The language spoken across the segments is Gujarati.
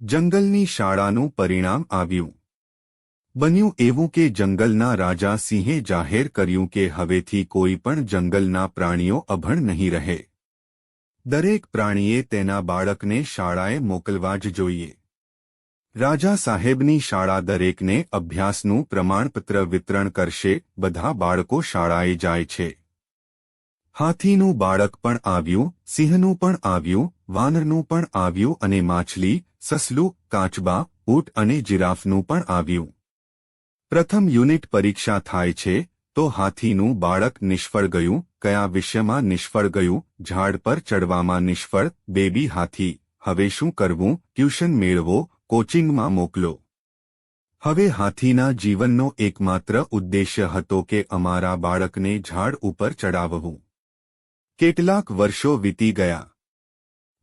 જંગલની શાળાનું પરિણામ આવ્યું. બન્યું એવું કે જંગલના રાજા સિંહે જાહેર કર્યું કે હવેથી કોઈ પણ જંગલના પ્રાણીઓ અભણ નહીં રહે. દરેક પ્રાણીએ તેના બાળકને શાળાએ મોકલવા જ જોઈએ. રાજા સાહેબની શાળા દરેકને અભ્યાસનું પ્રમાણપત્ર વિતરણ કરશે, બધા બાળકો શાળાએ જાય છે. હાથીનું બાળક પણ આવ્યું, સિંહનું પણ આવ્યું, વાનરનું પણ આવ્યું અને માછલી સસલું, કાચબા, ઊંટ અને જીરાફનું પણ આવ્યું. પ્રથમ યુનિટ પરીક્ષા થાય છે, તો હાથીનું બાળક નિષ્ફળ ગયું, કયા વિષયમાં નિષ્ફળ ગયું, ઝાડ પર ચડવામાં નિષ્ફળ, બેબી હાથી, હવે શું કરવું, ટ્યુશન મેળવો, કોચિંગમાં મોકલો. હવે હાથીના જીવનનો એકમાત્ર ઉદ્દેશ્ય હતો કે અમારા બાળકને ઝાડ ઉપર ચડાવવું. કેટલાક વર્ષો વીતી ગયા.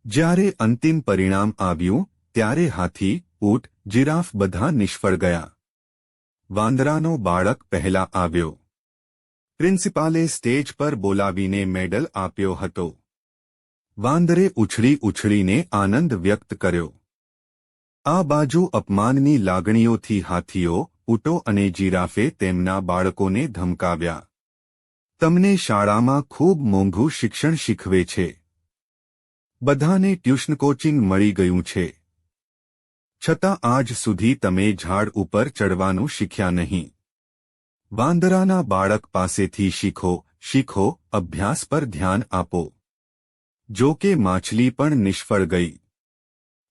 જ્યારે અંતિમ પરિણામ આવ્યું ત્યારે હાથી, ઊંટ, જીરાફ બધા નિષ્ફળ ગયા. વાંદરાનો બાળક પહેલા આવ્યો. પ્રિન્સિપાલે સ્ટેજ પર બોલાવીને મેડલ આપ્યો હતો. વાંદરે ઉછળી ઉછળીને આનંદ વ્યક્ત કર્યો. આ બાજુ અપમાનની લાગણીઓથી હાથીઓ, ઊંટો અને જીરાફે તેમના બાળકોને ધમકાવ્યા. તમને શાળામાં ખૂબ મોંઘું શિક્ષણ શીખવે છે. બધાને ટ્યુશન કોચિંગ મળી ગયું છે. છતાં આજ સુધી તમે ઝાડ ઉપર ચડવાનું શીખ્યા નહીં. વાંદરાના બાળક પાસેથી શીખો શીખો, અભ્યાસ પર ધ્યાન આપો. જો કે માછલી પણ નિષ્ફળ ગઈ.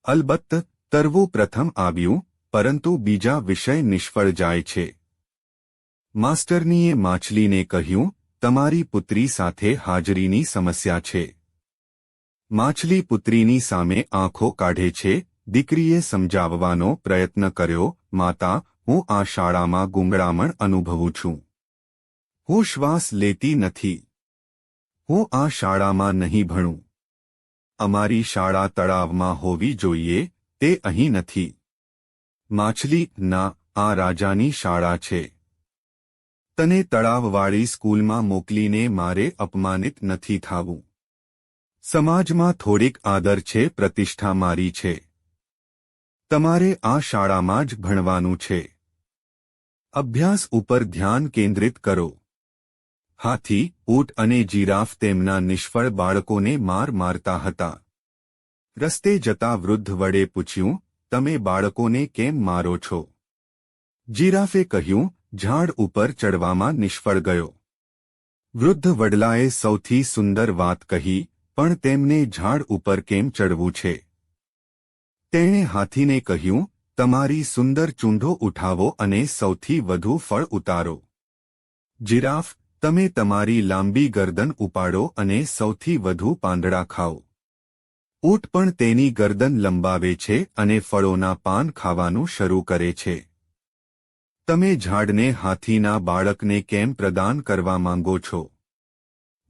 અલબત્ત, તરવું પ્રથમ આવ્યું, પરંતુ બીજા વિષય નિષ્ફળ જાય છે. માસ્ટરનીએ માછલીને કહ્યું, તમારી પુત્રી સાથે હાજરીની સમસ્યા છે. માછલી પુત્રીની સામે આંખો કાઢે છે દીકરીએ સમજાવવાનો પ્રયત્ન કર્યો, માતા, હું આ શાળામાં ગુંગળામણ અનુભવું છું. હું શ્વાસ લેતી નથી. હું આ શાળામાં નહીં ભણું. અમારી શાળા તળાવમાં હોવી જોઈએ, તે અહીં નથી. માછલી, ના, આ રાજાની શાળા છે. તને તળાવવાળી સ્કૂલમાં મોકલીને મારે અપમાનિત નથી થાવું. સમાજમાં થોડીક આદર છે, પ્રતિષ્ઠા મારી છે. તમારે આ શાળામાં જ ભણવાનું છે. અભ્યાસ ઉપર ધ્યાન કેન્દ્રિત કરો. હાથી, ઊંટ અને જીરાફ તેમના નિષ્ફળ બાળકોને માર મારતા હતા. રસ્તે જતા વૃદ્ધ વડે પૂછ્યું, તમે બાળકોને કેમ મારો છો? જીરાફે કહ્યું, ઝાડ ઉપર ચડવામાં નિષ્ફળ ગયો. વૃદ્ધ વડલાએ સૌથી સુંદર વાત કહી, પણ તેમને ઝાડ ઉપર કેમ ચડવું છે? તેણે હાથીને કહ્યું, તમારી સુંદર ચૂંઢો ઉઠાવો અને સૌથી વધુ ફળ ઉતારો. જીરાફ, તમે તમારી લાંબી ગરદન ઉપાડો અને સૌથી વધુ પાંદડા ખાઓ. ઊંટ પણ તેની ગરદન લંબાવે છે અને ફળોના પાન ખાવાનું શરૂ કરે છે. તમે ઝાડને હાથીના બાળકને કેમ પ્રદાન કરવા માંગો છો?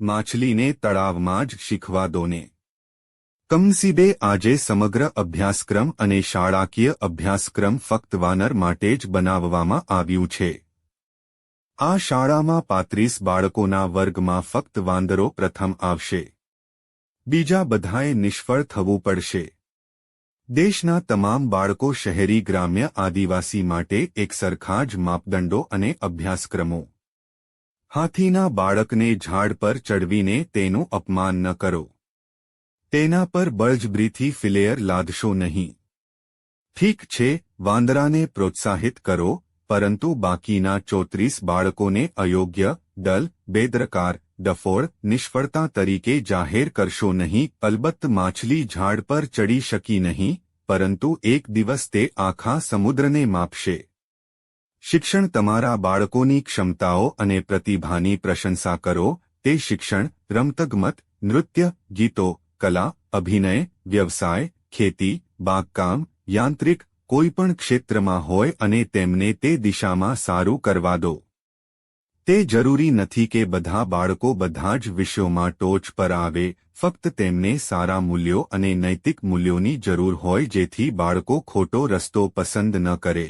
માછલીને તળાવમાં જ શીખવા દોને કમસીબે આજે સમગ્ર અભ્યાસક્રમ અને શાળાકીય અભ્યાસક્રમ ફક્ત વાનર માટે જ બનાવવામાં આવ્યું છે. આ શાળામાં પાંત્રીસ બાળકોના વર્ગમાં ફક્ત વાંદરો પ્રથમ આવશે. બીજા બધાએ નિષ્ફળ થવું પડશે. દેશના તમામ બાળકો શહેરી ગ્રામ્ય આદિવાસી માટે એક સરખા જ માપદંડો અને અભ્યાસક્રમો. હાથીના બાળકને ઝાડ પર ચડવીને તેનું અપમાન ન કરો. તેના પર બળજબરીથી ફિલેયર લાદશો નહીં ઠીક છે વાંદરાને પ્રોત્સાહિત કરો પરંતુ બાકીના ચોત્રીસ બાળકોને અયોગ્ય દલ બેદરકાર ડફોળ નિષ્ફળતા તરીકે જાહેર કરશો નહીં અલબત્ત માછલી ઝાડ પર ચડી શકી નહીં પરંતુ એક દિવસ તે આખા સમુદ્રને માપશે શિક્ષણ તમારા બાળકોની ક્ષમતાઓ અને પ્રતિભાની પ્રશંસા કરો તે શિક્ષણ રમતગમત નૃત્ય ગીતો કલા, અભિનય, વ્યવસાય, ખેતી, બાગકામ, યાંત્રિક, કોઈપણ ક્ષેત્રમાં હોય અને તેમને તે દિશામાં સારું કરવા દો. તે જરૂરી નથી કે બધા બાળકો બધા જ વિષયોમાં ટોચ પર આવે, ફક્ત તેમને સારા મૂલ્યો અને નૈતિક મૂલ્યોની જરૂર હોય જેથી બાળકો ખોટો રસ્તો પસંદ ન કરે.